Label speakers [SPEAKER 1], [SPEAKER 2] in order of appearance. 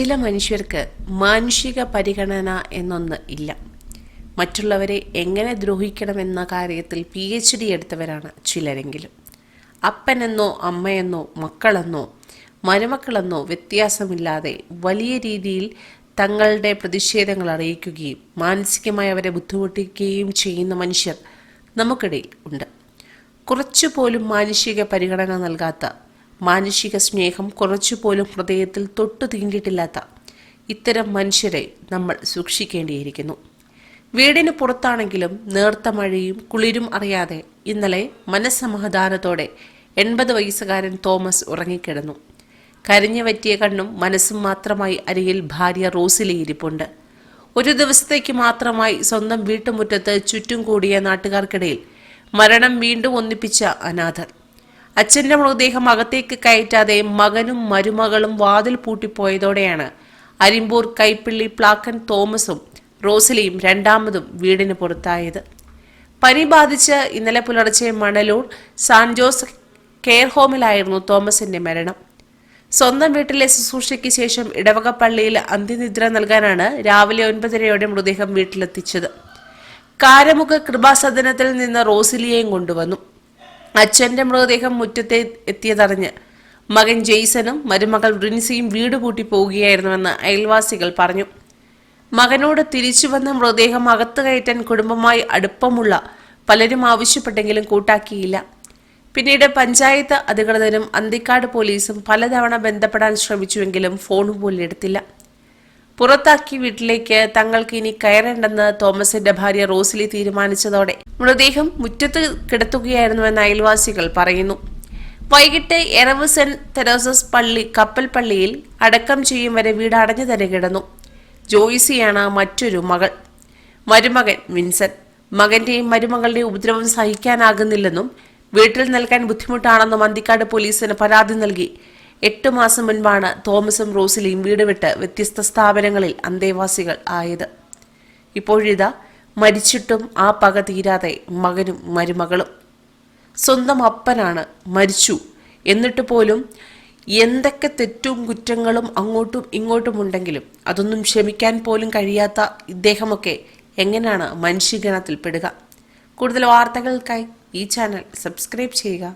[SPEAKER 1] ചില മനുഷ്യർക്ക് മാനുഷിക പരിഗണന എന്നൊന്ന് ഇല്ല. മറ്റുള്ളവരെ എങ്ങനെ ദ്രോഹിക്കണമെന്ന കാര്യത്തിൽ പി എച്ച് ഡി എടുത്തവരാണ് ചിലരെങ്കിലും. അപ്പനെന്നോ അമ്മയെന്നോ മക്കളെന്നോ മരുമക്കളെന്നോ വ്യത്യാസമില്ലാതെ വലിയ രീതിയിൽ തങ്ങളുടെ പ്രതിഷേധങ്ങൾ അറിയിക്കുകയും മാനസികമായി അവരെ ബുദ്ധിമുട്ടിക്കുകയും ചെയ്യുന്ന മനുഷ്യർ നമുക്കിടയിൽ ഉണ്ട്. കുറച്ചുപോലും മാനുഷിക പരിഗണന നൽകാത്ത മാനുഷിക സ്നേഹം കുറച്ചുപോലും ഹൃദയത്തിൽ തൊട്ടു തീണ്ടിയിട്ടില്ലാത്ത ഇത്തരം മനുഷ്യരെ നമ്മൾ സൂക്ഷിക്കേണ്ടിയിരിക്കുന്നു. വീടിന് പുറത്താണെങ്കിലും നേർത്ത മഴയും കുളിരും അറിയാതെ ഇന്നലെ മനസ്സമാധാനത്തോടെ എൺപത് വയസ്സുകാരൻ തോമസ് ഉറങ്ങിക്കിടന്നു. കരിഞ്ഞു പറ്റിയ കണ്ണും മനസ്സും മാത്രമായി അരികിൽ ഭാര്യ റോസിലെ ഇരിപ്പുണ്ട്. ഒരു ദിവസത്തേക്ക് മാത്രമായി സ്വന്തം വീട്ടുമുറ്റത്ത് ചുറ്റും കൂടിയ നാട്ടുകാർക്കിടയിൽ മരണം വീണ്ടും ഒന്നിപ്പിച്ച അനാഥർ അച്ഛന്റെ മൃതദേഹം അകത്തേക്ക് കയറ്റാതെ മകനും മരുമകളും വാതിൽ പൂട്ടിപ്പോയതോടെയാണ് അരിമ്പൂർ കൈപ്പിള്ളി പ്ലാക്കൻ തോമസും റോസലിയും രണ്ടാമതും വീടിന് പുറത്തായത്. പനി ബാധിച്ച് ഇന്നലെ പുലർച്ചെ മണലൂർ സാൻ ജോസ് കെയർ ഹോമിലായിരുന്നു തോമസിന്റെ മരണം. സ്വന്തം വീട്ടിലെ ശുശ്രൂഷയ്ക്ക് ശേഷം ഇടവക പള്ളിയിൽ അന്ത്യനിദ്ര നൽകാനാണ് രാവിലെ ഒൻപതരയോടെ മൃതദേഹം വീട്ടിലെത്തിച്ചത്. കാരമുഖ കൃപാസദനത്തിൽ നിന്ന് റോസിലിയെയും കൊണ്ടുവന്നു. അച്ഛന്റെ മൃതദേഹം മുറ്റത്തെ എത്തിയതറിഞ്ഞ് മകൻ ജെയ്സനും മരുമകൾ റിൻസിയും വീട് പൂട്ടി പോവുകയായിരുന്നുവെന്ന് അയൽവാസികൾ പറഞ്ഞു. മകനോട് തിരിച്ചു വന്ന മൃതദേഹം അകത്ത് കയറ്റാൻ കുടുംബമായി അടുപ്പമുള്ള പലരും ആവശ്യപ്പെട്ടെങ്കിലും കൂട്ടാക്കിയില്ല. പിന്നീട് പഞ്ചായത്ത് അധികൃതരും അന്തിക്കാട് പോലീസും പലതവണ ബന്ധപ്പെടാൻ ശ്രമിച്ചുവെങ്കിലും ഫോൺ പോലും എടുത്തില്ല. പുറത്താക്കി വീട്ടിലേക്ക് തങ്ങൾക്ക് ഇനി കയറേണ്ടെന്ന് തോമസിന്റെ ഭാര്യ റോസിലി തീരുമാനിച്ചതോടെ മൃതദേഹം മുറ്റത്ത് കിടത്തുകയായിരുന്നുവെന്ന് അയൽവാസികൾ പറയുന്നു. വൈകിട്ട് എറവ് സെന്റ് തെരേസസ് പള്ളി കപ്പൽ പള്ളിയിൽ അടക്കം ചെയ്യും വരെ വീട് അടഞ്ഞു തന്നെ കിടന്നു. ജോയിസിയാണ് മറ്റൊരു മകൾ. മരുമകൻ വിൻസെന്റ്. മകന്റെയും മരുമകളുടെയും ഉപദ്രവം സഹിക്കാനാകുന്നില്ലെന്നും വീട്ടിൽ നൽകാൻ ബുദ്ധിമുട്ടാണെന്നും അന്തിക്കാട് പോലീസിന് പരാതി നൽകി. എട്ട് മാസം മുൻപാണ് തോമസും റോസിലിയും വീട് വിട്ട് വ്യത്യസ്ത സ്ഥാപനങ്ങളിൽ അന്തേവാസികൾ ആയത്. ഇപ്പോഴിതാ മരിച്ചിട്ടും ആ പക തീരാതെ മകനും മരുമകളും സ്വന്തം അപ്പനാണ് മരിച്ചു. എന്നിട്ട് പോലും എന്തൊക്കെ തെറ്റും കുറ്റങ്ങളും അങ്ങോട്ടും ഇങ്ങോട്ടും ഉണ്ടെങ്കിലും അതൊന്നും ക്ഷമിക്കാൻ പോലും കഴിയാത്ത ഇദ്ദേഹമൊക്കെ എങ്ങനെയാണ് മനുഷ്യഗണത്തിൽ പെടുക? കൂടുതൽ വാർത്തകൾക്കായി ഈ ചാനൽ സബ്സ്ക്രൈബ് ചെയ്യുക.